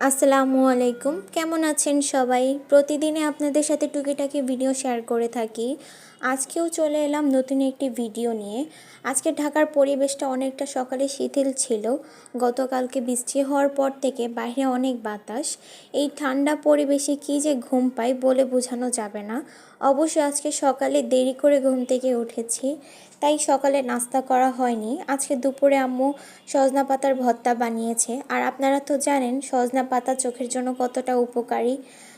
আসসালামু আলাইকুম। কেমন আছেন সবাই? প্রতিদিনে আপনাদের সাথে টুকিটাকি ভিডিও শেয়ার করে থাকি। আজকেও চলে এলাম নতুন একটি ভিডিও নিয়ে। আজকে ঢাকার পরিবেশটা অনেকটা সকালে শিথিল ছিল। গতকালকে বৃষ্টি হওয়ার পর থেকে বাইরে অনেক বাতাস। এই ঠান্ডা পরিবেশে কি যে ঘুম পাই বলে বোঝানো যাবে না। অবশ্যই আজকে সকালে দেরি করে ঘুম থেকে উঠেছি, তাই সকালে নাস্তা করা হয়নি। আজকে দুপুরে আম্মু সজনা পাতার ভর্তা বানিয়েছে। আর আপনারা তো জানেন, সজনা পাতা চোখের জন্য কতটা উপকারী?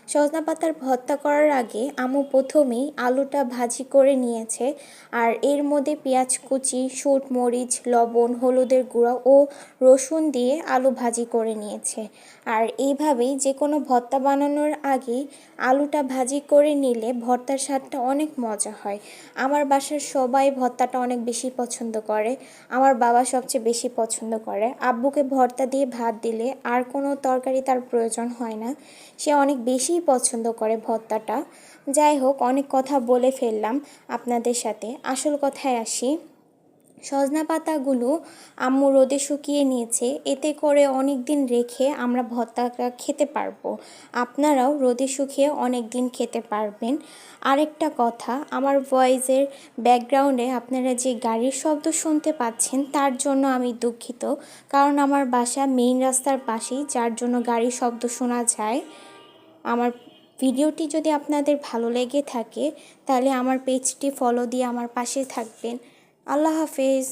সজনা পাতার ভর্তা করার আগে আম্মু প্রথমেই আলুটা ভাজি করে নিয়েছে আর এর মধ্যে পেঁয়াজ কুচি, শুট মরিচ, লবণ, হলুদের গুঁড়া ও রসুন দিয়ে আলু ভাজি করে নিয়েছে। আর এইভাবেই যে কোনো ভর্তা বানানোর আগে আলুটা ভাজি করে নিলে ভর্তার স্বাদটা অনেক মজা হয়। আমার বাসার সবাই ভর্তাটা অনেক বেশি পছন্দ করে। আমার বাবা সবচেয়ে বেশি পছন্দ করে। আব্বুকে ভর্তা দিয়ে ভাত দিলে আর কোনো তরকারি তার প্রয়োজন হয় না। সে অনেক বেশি পছন্দ করে ভর্তাটা যাই হোক, অনেক কথা বলে ফেললাম আপনাদের সাথে। আসল কথায় আসি। সজনা পাতাগুলো আম্মু রোদে শুকিয়ে নিয়েছে। এতে করে অনেক দিন রেখে আমরা ভর্তাটা খেতে পারব। আপনারাও রোদে শুকিয়ে অনেক দিন খেতে পারবেন। আরেকটা কথা, আমার ভয়েসের ব্যাকগ্রাউন্ডে আপনারা যে গাড়ির শব্দ শুনতে পাচ্ছেন, তার জন্য আমি দুঃখিত। কারণ আমার বাসা মেইন রাস্তার পাশেই, যার জন্য গাড়ির শব্দ শোনা যায়। আমার ভিডিওটি যদি আপনাদের ভালো লেগে থাকে, তাহলে আমার পেজটি ফলো দিয়ে আমার পাশে থাকবেন। আল্লাহ হাফেজ।